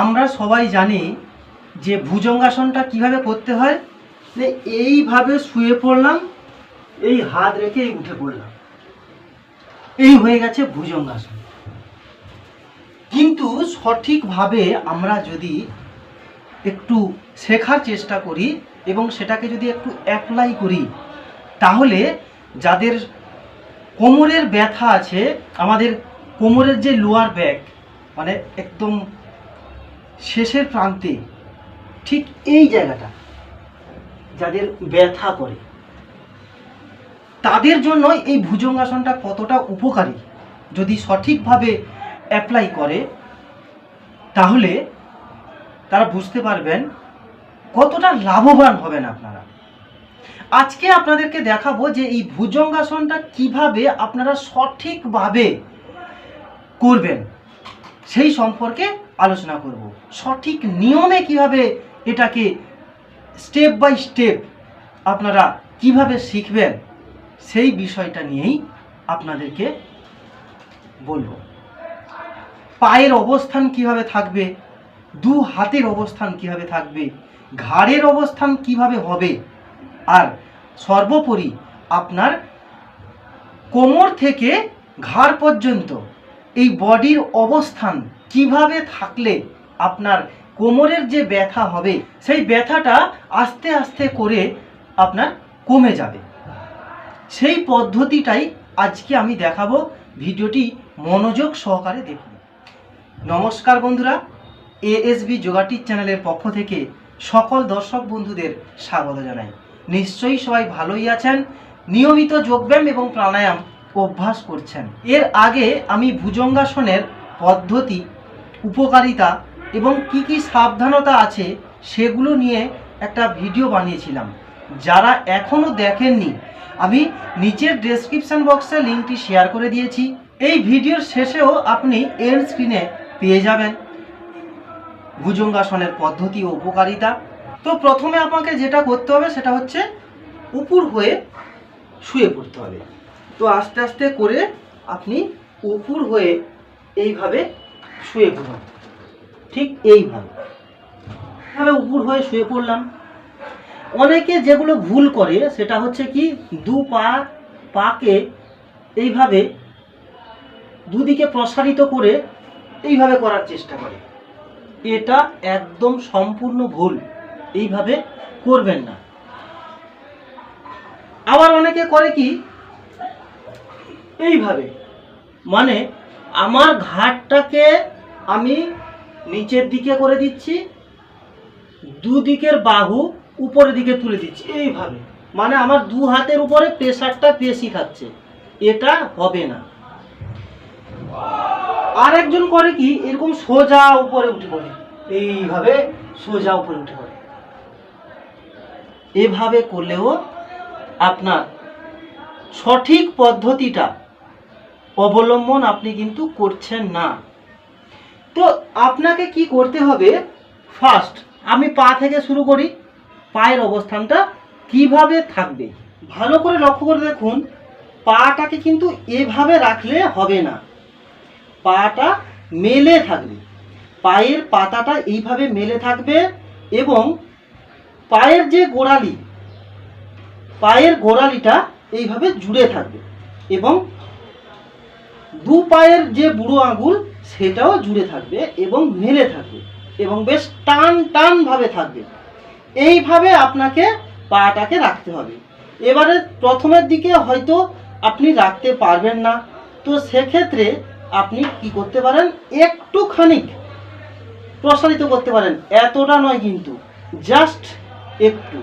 আমরা সবাই জানি যে ভুজঙ্গাসনটা কীভাবে করতে হয় এইভাবে শুয়ে পড়লাম, এই হাত রেখে এই উঠে পড়লাম। এই হয়ে গেছে ভুজঙ্গাসন। কিন্তু সঠিকভাবে আমরা যদি একটু শেখার চেষ্টা করি এবং সেটাকে যদি একটু অ্যাপ্লাই করি, তাহলে যাদের কোমরের ব্যথা আছে, আমাদের কোমরের যে লোয়ার ব্যাক মানে একদম শেষের প্রান্তে ঠিক এই জায়গাটা যাদের ব্যথা করে। তাদের জন্য এই ভুজঙ্গাসনটা কতটা উপকারী? যদি সঠিকভাবে অ্যাপ্লাই করে, তাহলে তারা বুঝতে পারবেন কতটা লাভবান হবেন আপনারা। আজকে আপনাদেরকে দেখাবো যে এই ভুজঙ্গাসনটা কীভাবে আপনারা সঠিকভাবে করবেন, সেই সম্পর্কে আলোচনা করব। সঠিক নিয়মে কীভাবে এটাকে স্টেপ বাই স্টেপ আপনারা কীভাবে শিখবেন, সেই বিষয়টা নিয়েই আপনাদেরকে বলব। পায়ের অবস্থান কীভাবে থাকবে, দু হাতের অবস্থান কীভাবে থাকবে, ঘাড়ের অবস্থান কীভাবে হবে, আর সর্বোপরি আপনার কোমর থেকে ঘাড় পর্যন্ত এই বডির অবস্থান কীভাবে থাকলে আপনার কোমরের যে ব্যথা হবে, সেই ব্যথাটা আস্তে আস্তে করে আপনার কমে যাবে। সেই পদ্ধতিটাই আজকে আমি দেখাবো। ভিডিওটি মনোযোগ সহকারে দেখুন। নমস্কার বন্ধুরা এএসবি যোগাটির চ্যানেলের পক্ষ থেকে সকল দর্শক বন্ধুদের স্বাগত জানাই। নিশ্চয়ই সবাই ভালোই আছেন, নিয়মিত যোগব্যায়াম এবং প্রাণায়াম অভ্যাস করছেন। এর আগে আমি ভুজঙ্গাসনের পদ্ধতি, উপকারিতা এবং কি কি সাবধানতা আছে সেগুলো নিয়ে একটা ভিডিও বানিয়েছিলাম। যারা এখনও দেখেননি, আমি নিচের ডেসক্রিপশন বক্সে লিঙ্কটি শেয়ার করে দিয়েছি। এই ভিডিওর শেষেও আপনি এর স্ক্রিনে পেয়ে যাবেন। ভুজঙ্গাসনের পদ্ধতি ও উপকারিতা। তো প্রথমে আপনাকে যেটা করতে হবে সেটা হচ্ছে উপর হয়ে শুয়ে পড়তে হবে। তো আস্তে আস্তে করে আপনি উপর হয়ে এইভাবে শুয়ে পড়ুন। ঠিক এইভাবে। এইভাবে উপর হয়ে শুয়ে পড়লাম। অনেকে যেগুলো ভুল করে, সেটা হচ্ছে কি, দু পা, পাকে এইভাবে দুদিকে প্রসারিত করে এইভাবে করার চেষ্টা করে। এটা একদম সম্পূর্ণ ভুল। এইভাবে করবেন না। আবার অনেকে করে কি, এইভাবে। মানে আমার ঘাটটাকে আমি নিচের দিকে করে দিচ্ছি, দুদিকের বাহু উপরের দিকে তুলে দিচ্ছি, এইভাবে। মানে আমার দু হাতের উপরে প্রেশারটা বেশি খাচ্ছে এটা হবে না। আর একজন করে কি, এরকম সোজা উপরে উঠে পড়ে। এইভাবে সোজা উপরে উঠে পড়ে। এভাবে করলেও আপনার সঠিক পদ্ধতিটা অবলম্বন আপনি কিন্তু করছেন না। তো আপনাকে কি করতে হবে? ফার্স্ট আমি পা থেকে শুরু করি, পায়ের অবস্থানটা কীভাবে থাকবে? ভালো করে লক্ষ্য করে দেখুন, পাটাকে কিন্তু এভাবে রাখলে হবে না। পাটা মেলে থাকবে। পায়ের পাতাটা এইভাবে মেলে থাকবে এবং পায়ের যে গোড়ালি, পায়ের গোড়ালিটা এইভাবে জুড়ে থাকবে এবং দু পায়ের যে বুড়ো আঙুল সেটাও জুড়ে থাকবে এবং মেলে থাকবে এবং বেশ টান টান ভাবে থাকবে। এইভাবে আপনাকে পাটাকে রাখতে হবে। এবারে প্রথমের দিকে হয়তো আপনি রাখতে পারবেন না। তো সেক্ষেত্রে আপনি কি করতে পারেন? একটু খানিক প্রসারিত করতে পারেন। এতটা নয় কিন্তু, জাস্ট একটু।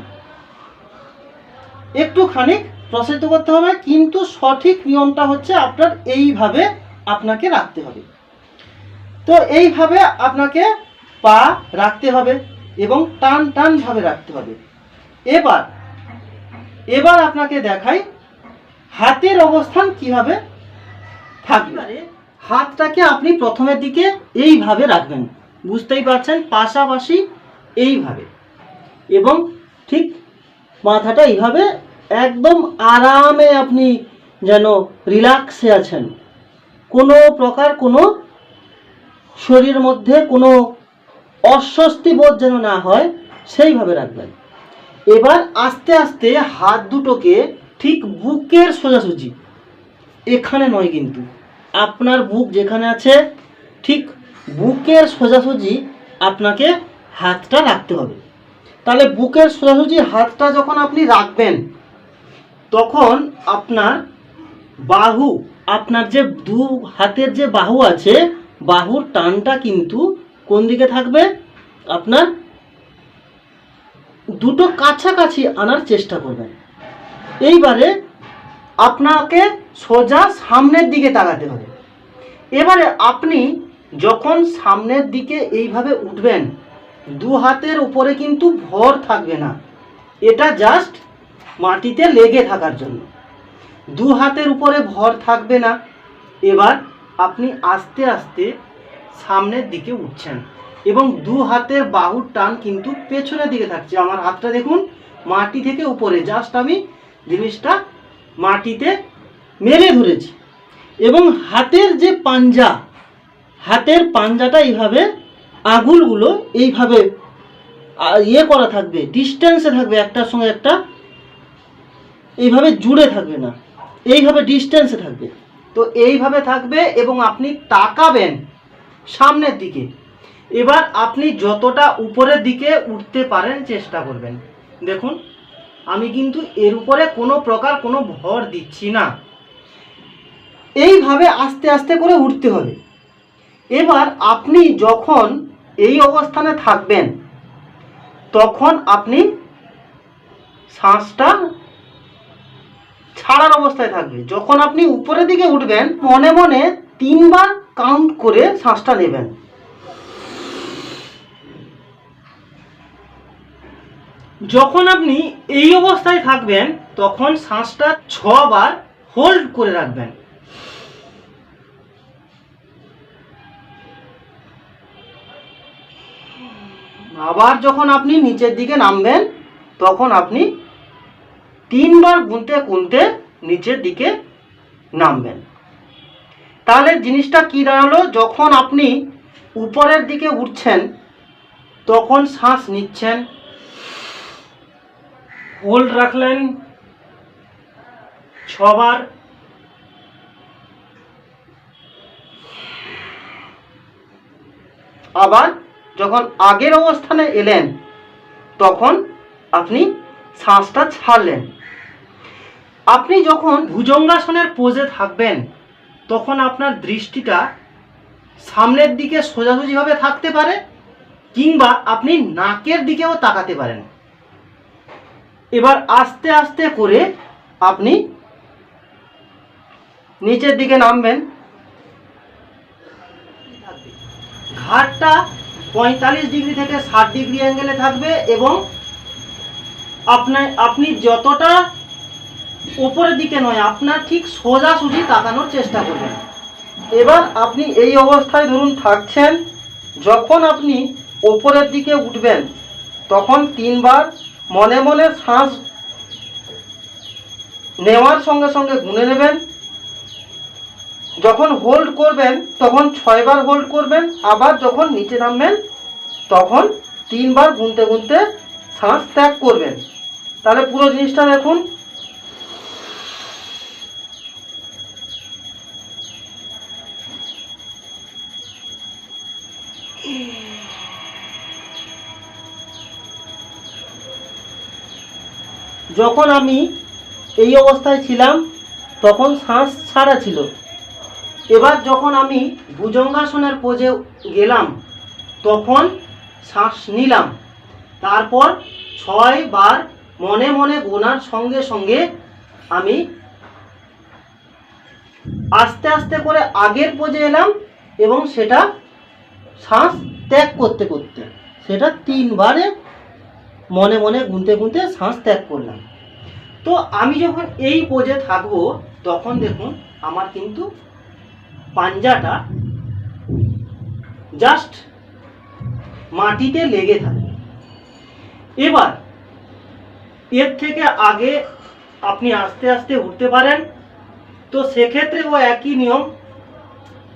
একটু খানিক প্রসারিত করতে হবে, কিন্তু সঠিক নিয়মটা হচ্ছে আপনার এইভাবে আপনাকে রাখতে হবে। তো এইভাবে আপনাকে পা রাখতে হবে এবং টান টান ভাবে রাখতে হবে। এবার এবার আপনাকে দেখাই হাতের অবস্থান কীভাবে থাকবে। হাতটাকে আপনি প্রথমের দিকে এইভাবে রাখবেন বুঝতেই পারছেন? পাশাপাশি এইভাবে এবং ঠিক মাথাটা এইভাবে একদম আরামে আপনি যেন রিল্যাক্সে আছেন। কোনো প্রকার কোনো শরীরের মধ্যে কোনো অস্বস্তি বোধ যেন না হয়, সেইভাবে রাখবেন। এবার আস্তে আস্তে হাত দুটোকে ঠিক বুকের সোজাসুজি, এখানে নয় কিন্তু, আপনার বুক যেখানে আছে, ঠিক বুকের সোজাসুজি আপনাকে হাতটা রাখতে হবে। তাহলে বুকের সোজাসুজি হাতটা যখন আপনি রাখবেন, তখন আপনার বাহু, আপনার যে দু হাতের যে বাহু আছে বাহুর টানটা কিন্তু কোন দিকে থাকবে? আপনার দুটো কাছাকাছি আনার চেষ্টা করবেন। এইবারে আপনাকে সোজা সামনের দিকে তাকাতে হবে। এবারে আপনি যখন সামনের দিকে এইভাবে উঠবেন, দু হাতের উপরে কিন্তু ভর থাকবে না। এটা জাস্ট মাটিতে লেগে থাকার জন্য। দু হাতের উপরে ভর থাকবে না। এবার আপনি আস্তে আস্তে সামনের দিকে উঠছেন এবং দু হাতের বাহুর টান কিন্তু পেছনের দিকে থাকছে। আমার হাতটা দেখুন, মাটি থেকে উপরে। জাস্ট আমি জিনিসটা মাটিতে মেরে ধরেছি। এবং হাতের যে পাঞ্জা, হাতের পাঞ্জাটা এইভাবে আঙুলগুলো এইভাবে ইয়ে করা থাকবে ডিস্টেন্সে থাকবে একটার সঙ্গে একটা। এইভাবে জুড়ে থাকবে না। এইভাবে ডিস্টেন্সে থাকবে। তো এইভাবে থাকবে এবং আপনি তাকাবেন সামনের দিকে। এবার আপনি যতটা উপরের দিকে উঠতে পারেন চেষ্টা করবেন। দেখুন, আমি কিন্তু এর উপরে কোনো প্রকার কোনো ভর দিচ্ছি না। এইভাবে আস্তে আস্তে করে উঠতে হবে। এবার আপনি যখন এই অবস্থানে থাকবেন, তখন আপনি শ্বাসটা ছাড়ার অবস্থায় থাকবে। যখন আপনি উপরের দিকে উঠবেন, মনে মনে তিনবার কাউন্ট করে শ্বাসটা নেবেন। যখন আপনি এই অবস্থায় থাকবেন, তখন শ্বাসটা ছবার হোল্ড করে রাখবেন। আবার যখন আপনি নিচের দিকে নামবেন, তখন আপনি তিনবার গুনতে গুনতে নিচের দিকে নামবেন। তাহলে জিনিসটা কি দাঁড়াল? যখন আপনি উপরের দিকে উঠছেন, তখন শ্বাস নিচ্ছেন। হোল্ড রাখলেন ছবার। আবার যখন আগের অবস্থানে এলেন, তখন আপনি শ্বাসটা ছাড়লেন। আপনি যখন ভুজঙ্গাসনের পোজে থাকবেন, তখন আপনার দৃষ্টিটা সামনের দিকে সোজাসুজিভাবে থাকতে পারে, কিংবা আপনি নাকের দিকেও তাকাতে পারেন। এবার আস্তে আস্তে করে আপনি নিচের দিকে নামবেন। ঘাটটা পঁয়তাল্লিশ ডিগ্রি থেকে ষাট ডিগ্রি অ্যাঙ্গেলে থাকবে এবং আপনার আপনি যতটা উপরের দিকে নয়, আপনার ঠিক সোজাসুজি তাকানোর চেষ্টা করবেন। এবার আপনি এই অবস্থায় ধরুন থাকছেন, যখন আপনি ওপরের দিকে উঠবেন, তখন তিনবার মনে মনে শ্বাস নেওয়ার সঙ্গে সঙ্গে গুনে নেবেন। যখন হোল্ড করবেন, তখন ছয়বার হোল্ড করবেন, আবার যখন নিচে নামবেন, তখন তিনবার গুনতে গুনতে শ্বাস ত্যাগ করবেন। তাহলে পুরো জিনিসটা দেখুন যখন আমি এই অবস্থায় ছিলাম, তখন শ্বাস ছাড়া ছিল। এবার যখন আমি ভুজঙ্গাসনের পোজে গেলাম, তখন শ্বাস নিলাম। তারপর ছয় বার মনে মনে গোনার সঙ্গে সঙ্গে আমি আস্তে আস্তে করে আগের পোজে এলাম এবং সেটা শ্বাস ত্যাগ করতে করতে, সেটা তিনবারে মনে মনে গুনতে গুনতে শ্বাস ত্যাগ করলাম। তো আমি যখন এই পোজে থাকব, তখন দেখুন আমার কিন্তু পাঞ্জাটা জাস্ট মাটিতে লেগে থাকে এবার এর থেকে আগে আপনি আস্তে আস্তে উঠতে পারেন। তো সেক্ষেত্রে ও একই নিয়ম,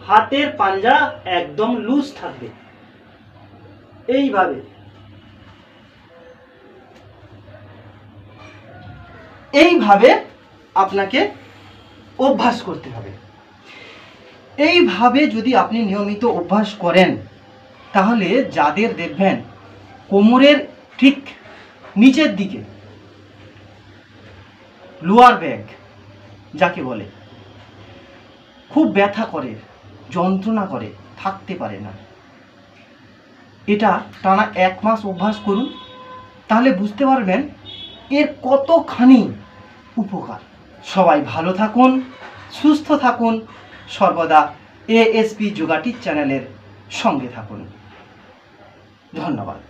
হাতের পাঞ্জা একদম লুজ থাকবে। এইভাবে। এইভাবে আপনাকে অভ্যাস করতে হবে। এইভাবে যদি আপনি নিয়মিত অভ্যাস করেন, তাহলে যাদের দেখবেন কোমরের ঠিক নিচের দিকে লোয়ার ব্যাগ যাকে বলে, খুব ব্যথা করে, যন্ত্রণা করে, থাকতে পারে না। এটা টানা এক মাস অভ্যাস করুন, তাহলে বুঝতে পারবেন এর কতখানি উপকার। সবাই ভালো থাকুন সুস্থ থাকুন সর্বদা এএসপি যোগাটির চ্যানেলের সঙ্গে থাকুন। ধন্যবাদ।